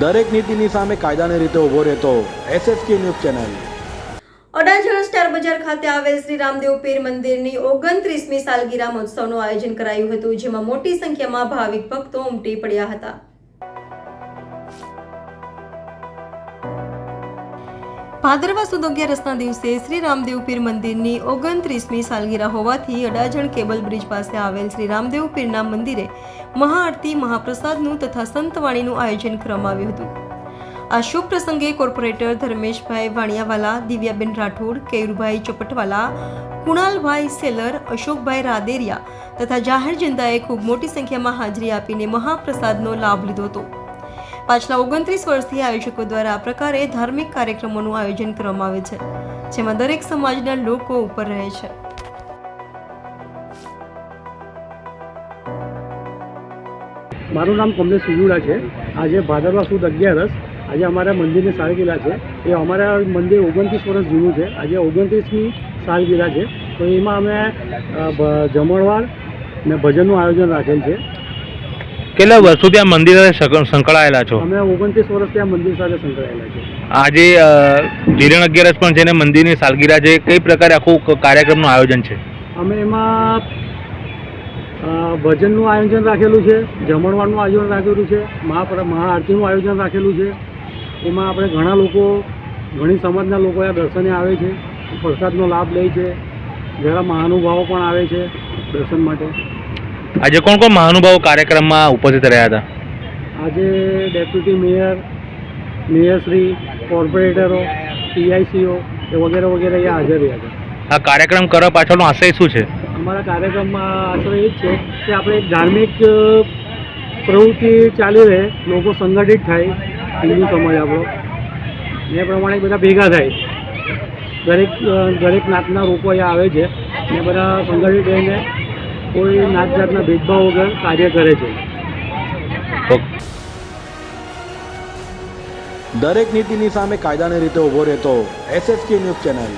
દરેક નીતિની સામે કાયદાની રીતે ઊભો રહેતો SSK news channel. Adajan star bazaar ખાતે આવેલ શ્રી રામદેવ પીર મંદિરની ઓગણત્રીસમી સાલગીરા મહોત્સવનું આયોજન કરાયું હતું, જેમાં મોટી સંખ્યામાં ભાવિક ભક્તો ઉમટી પડ્યા હતા. ભાદરવા સુદ અગિયારસના દિવસે શ્રી રામદેવ પીર મંદિરની ઓગણત્રીસમી સાલગીરા હોવાથી અડાજણ કેબલ બ્રિજ પાસે આવેલ શ્રી રામદેવ પીરના મંદિરે મહાઆરતી, મહાપ્રસાદનું તથા સંતવાણીનું આયોજન કરવામાં આવ્યું હતું. આ શુભ પ્રસંગે કોર્પોરેટર ધર્મેશભાઈ વાણિયાવાલા, દિવ્યાબેન રાઠોડ કેયુરભાઈ ચપટવાલા, કુણાલભાઈ સેલર, અશોકભાઈ રાદેરિયા તથા જાહેર જનતાએ ખૂબ મોટી સંખ્યામાં હાજરી આપીને મહાપ્રસાદનો લાભ લીધો હતો. પાછલા ઓગણત્રીસ વર્ષથી આયોજકો દ્વારા આ પ્રકારે ધાર્મિક કાર્યક્રમોનું આયોજન કરવામાં આવે છે, જેમાં દરેક સમાજના લોકો ઉપર રહે છે. મારું નામ કમલેશ સુજુડા છે. આજે ભાદરવા સુદ અગિયારસ, આજે અમારા મંદિરની સાલગીરા છે. એ અમારા મંદિર ઓગણત્રીસ વર્ષ જૂનું છે. આજે ઓગણત્રીસમી સાલગીરા છે. તો એમાં અમે જમણવાર ને ભજનનું આયોજન રાખેલ છે. કેટલા વર્ષોથી આ મંદિર સાથે સંક- સંકળાયેલા છો? અમે ઓગણત્રીસ વર્ષથી આ મંદિર સાથે સંકળાયેલા છે આજે ધીરણ અગિયારસ પણ છે ને મંદિરની સાલગીરા છે કઈ પ્રકારે આખું કાર્યક્રમનું આયોજન છે? અમે એમાં ભજનનું આયોજન રાખેલું છે જમણવારનું આયોજન રાખેલું છે મહાપ્ર મહાઆરતીનું આયોજન રાખેલું છે. એમાં આપણે ઘણા લોકો ઘણી સમાજના લોકો આ દર્શને આવે છે પ્રસાદનો લાભ લે છે ઘણા મહાનુભાવો પણ આવે છે દર્શન માટે. આજે કોણ કોણ મહાનુભાવો કાર્યક્રમમાં ઉપસ્થિત રહ્યા હતા? આજે ડેપ્યુટી મેયર મેયરશ્રી કોર્પોરેટરો પીઆઈસીઓ વગેરે વગેરે અહીંયા હાજર રહ્યા હતા આ કાર્યક્રમ કરવા પાછળનો આશય શું છે? અમારા કાર્યક્રમમાં આશય એ જ છે કે આપણે ધાર્મિક પ્રવૃત્તિ ચાલી રહે લોકો સંગઠિત થાય હિન્દુ સમાજ આપણો. એ પ્રમાણે બધા ભેગા થાય. દરેક દરેક નાતના લોકો અહીંયા આવે છે. ને બધા સંગઠિત રહીને કોઈ નાત જાતના ભેદભાવ વગર કાર્ય કરે છે. દરેક નીતિની સામે કાયદાની રીતે ઊભો રહેતો એસએસકે ન્યૂઝ ચેનલ